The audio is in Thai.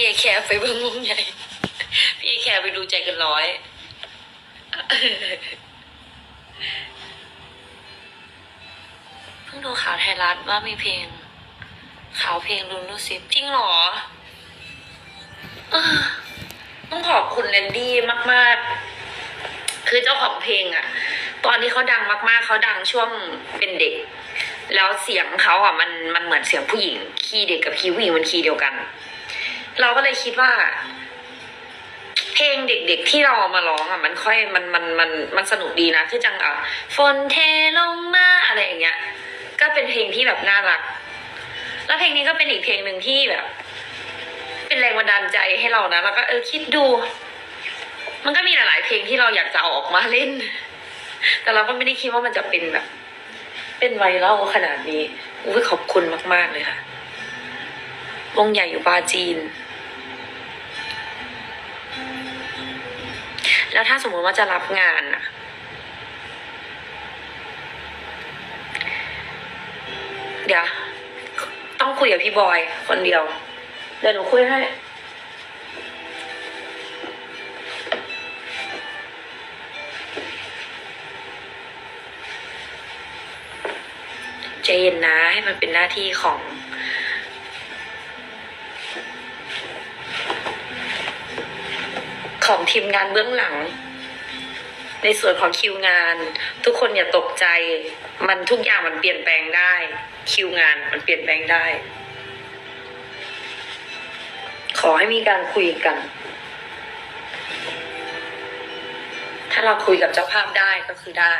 พี่แคร์ไปเบิ้งวงใหญ่ พี่แคร์ไปดูใจกันร้อย เพิ่งดูข่าวไทยรัฐว่ามีเพลง ข่าวเพลงรุนรูซิปจริงเหรอเออต้องขอบคุณแลนดี้มาก ๆ คือเจ้าของเพลงอะตอนที่เขาดังมากๆ เขาดังช่วงเป็นเด็ก แล้วเสียงเขาอะมันมันเหมือนเสียงผู้หญิง คีย์เด็กกับคีย์ผู้หญิงมันคีย์เดียวกัน เราก็เลยคิดว่า เพลงเด็กๆที่เราเอามาร้องอะ มันค่อยมันมันมันมันสนุกดีนะคือจังอะฝนเทลงมาอะไรอย่างเงี้ย ก็เป็นเพลงที่แบบน่ารัก แล้วเพลงนี้ก็เป็นอีกเพลงหนึ่งที่แบบ เป็นแรงบันดาลใจให้เรานะแล้วก็เออคิดดู มันก็มีหลายๆเพลงที่เราอยากจะเอาออกมาเล่น แต่เราก็ไม่ได้คิดว่ามันจะเป็นแบบ เป็นไวรัลขนาดนี้อุ้ยขอบคุณมาก ๆเลยค่ะวงใหญ่อยู่ปาจีน แล้วถ้าสมมติว่าจะรับงานอะเดี๋ยว ต้องคุยกับพี่บอยคนเดียว เดี๋ยวหนูคุยให้ใจเย็นนะให้มันเป็นหน้าที่ของ ของทีมงานเบื้องหลัง ในส่วนของคิวงาน ทุกคนอย่าตกใจ มันทุกอย่างมันเปลี่ยนแปลงได้ คิวงานมันเปลี่ยนแปลงได้ ขอให้มีการคุยกัน ถ้าเราคุยกับเจ้าภาพได้ก็คือได้